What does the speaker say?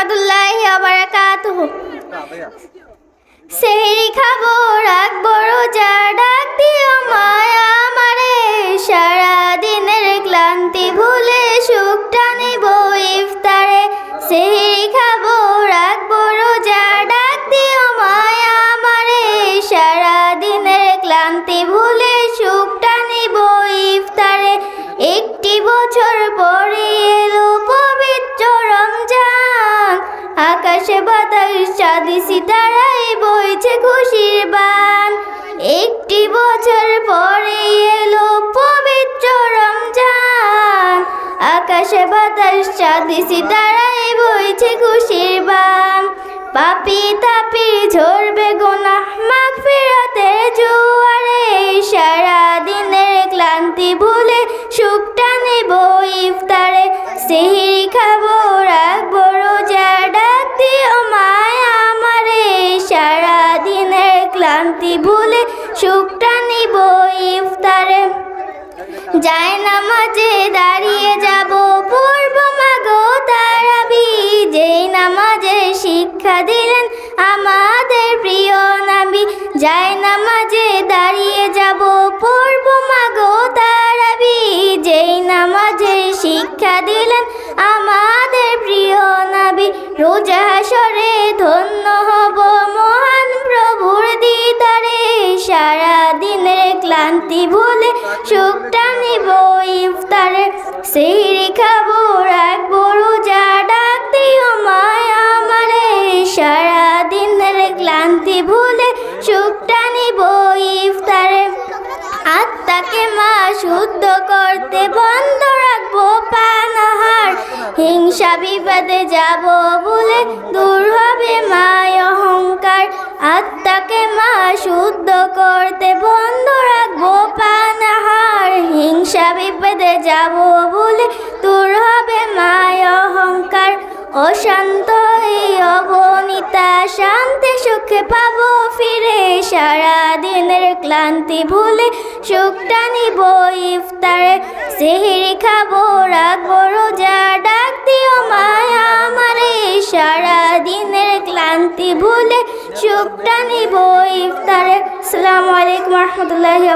রহমতুল্লাহি সেহরি খাব রাখব রোজা বাতাস চাঁদি সিতারাই বইছে খুশির বান। একটি বছর পরে এলো পবিত্র রমজান। আকাশে বাতাস চাঁদি সিতারাই বইছে খুশির বান। পাপি তাপি ঝরবে গোনা মাখ ফেরাতের ক্লান্তি ভুলে সুখটা নিব ইফতারে। যায় নামাজে দাঁড়িয়ে যাব পূর্ব মাগো তারাবি। যেই নামাজে শিক্ষা দিলেন আমাদের প্রিয় নাবি। যায় নামাজে দাঁড়িয়ে যাব পূর্ব মাগো তারাবি। যেই নামাজে শিক্ষা দিলেন আমাদের প্রিয় নাবি। রোজা সরে ধন্য ভুলে সুখটা নিব ইফতারে সেই খাব, রাখব রোজা, ডাক দিও মায় আমারে সারা দিনের ক্লান্তি ভুলে সুখটা নিব ইফতারে। আত্মাকে মা শুদ্ধ করতে বন্ধ রাখব পানাহার হিংসা বিপদে যাব বলে দূর হবে মায় অহংকার। আত্মাকে মা শুদ্ধ করতে বন্ধ রাখব পানাহার হিংসা বিপদে যাব বলে দূর হবে মায় অহংকার। অশান্ত এই অবনিতা, শান্তি সুখে পাবো সারা দিনের ক্লান্তি ভুলে সুখটা নিব ইফতারে। সেহেরি খাব, রাখব, রোজা ডাক দিও মায়া আমারে। সারা দিনের ক্লান্তি ভুলে সুখটা নিব ইফতারে। আসসালামু আলাইকুম রহমতুল্লাহি